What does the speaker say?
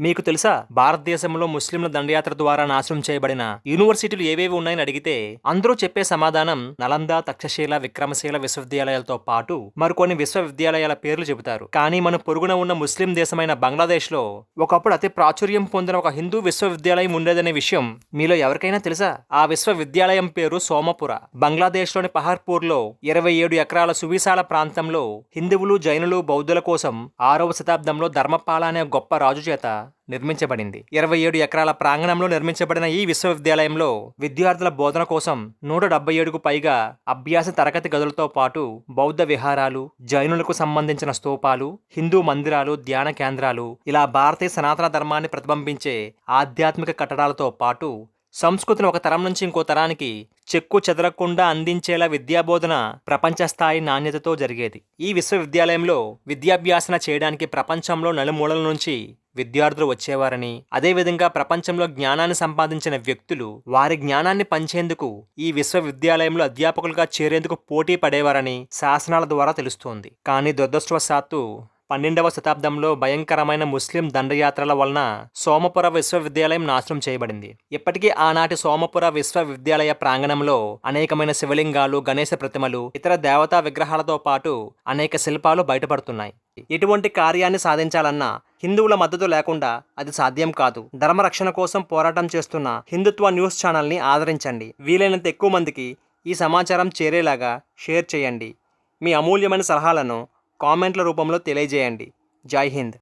మీకు తెలుసా? భారతదేశంలో ముస్లింల దండయాత్ర ద్వారా నాశనం చేయబడిన యూనివర్సిటీలు ఏవేవి ఉన్నాయని అడిగితే అందరూ చెప్పే సమాధానం నలంద తక్షశీల విక్రమశీల విశ్వవిద్యాలయాలతో పాటు మరికొన్ని విశ్వవిద్యాలయాల పేర్లు చెబుతారు. కానీ మన పొరుగున ఉన్న ముస్లిం దేశమైన బంగ్లాదేశ్లో ఒకప్పుడు అతి ప్రాచుర్యం పొందిన ఒక హిందూ విశ్వవిద్యాలయం ఉండేదనే విషయం మీలో ఎవరికైనా తెలుసా? ఆ విశ్వవిద్యాలయం పేరు సోమపుర. బంగ్లాదేశ్లోని పహర్పూర్లో ఇరవై ఏడు ఎకరాల సువిశాల ప్రాంతంలో హిందువులు జైనులు బౌద్ధుల కోసం ఆరవ శతాబ్దంలో ధర్మపాల అనే గొప్ప రాజు చేత నిర్మించబడింది. ఇరవై ఏడు ఎకరాల ప్రాంగణంలో నిర్మించబడిన ఈ విశ్వవిద్యాలయంలో విద్యార్థుల బోధన కోసం నూట డెబ్బై ఏడుకు పైగా అభ్యాస తరగతి గదులతో పాటు బౌద్ధ విహారాలు జైనులకు సంబంధించిన స్తూపాలు హిందూ మందిరాలు ధ్యాన కేంద్రాలు ఇలా భారతీయ సనాతన ధర్మాన్ని ప్రతిబింబించే ఆధ్యాత్మిక కట్టడాలతో పాటు సంస్కృతిని ఒక తరం నుంచి ఇంకో తరానికి చెక్కు చెదరకుండా అందించేలా విద్యాబోధన ప్రపంచ స్థాయి నాణ్యతతో జరిగేది. ఈ విశ్వవిద్యాలయంలో విద్యాభ్యాసన చేయడానికి ప్రపంచంలో నలుమూలల నుంచి విద్యార్థులు వచ్చేవారని అదేవిధంగా ప్రపంచంలో జ్ఞానాన్ని సంపాదించిన వ్యక్తులు వారి జ్ఞానాన్ని పంచేందుకు ఈ విశ్వవిద్యాలయంలో అధ్యాపకులుగా చేరేందుకు పోటీ పడేవారని శాసనాల ద్వారా తెలుస్తోంది. కానీ దురదృష్టవశాత్తు పన్నెండవ శతాబ్దంలో భయంకరమైన ముస్లిం దండయాత్రల వలన సోమపుర విశ్వవిద్యాలయం నాశనం చేయబడింది. ఇప్పటికీ ఆనాటి సోమపుర విశ్వవిద్యాలయ ప్రాంగణంలో అనేకమైన శివలింగాలు గణేశ ప్రతిమలు ఇతర దేవతా విగ్రహాలతో పాటు అనేక శిల్పాలు బయటపడుతున్నాయి. ఇటువంటి కార్యాన్ని సాధించాలన్నా హిందువుల మద్దతు లేకుండా అది సాధ్యం కాదు. ధర్మరక్షణ కోసం పోరాటం చేస్తున్న హిందుత్వ న్యూస్ ఛానల్ని ఆదరించండి. వీలైనంత ఎక్కువ మందికి ఈ సమాచారం చేరేలాగా షేర్ చేయండి. మీ అమూల్యమైన సలహాలను కామెంట్ల రూపంలో తెలియజేయండి. జై హింద్.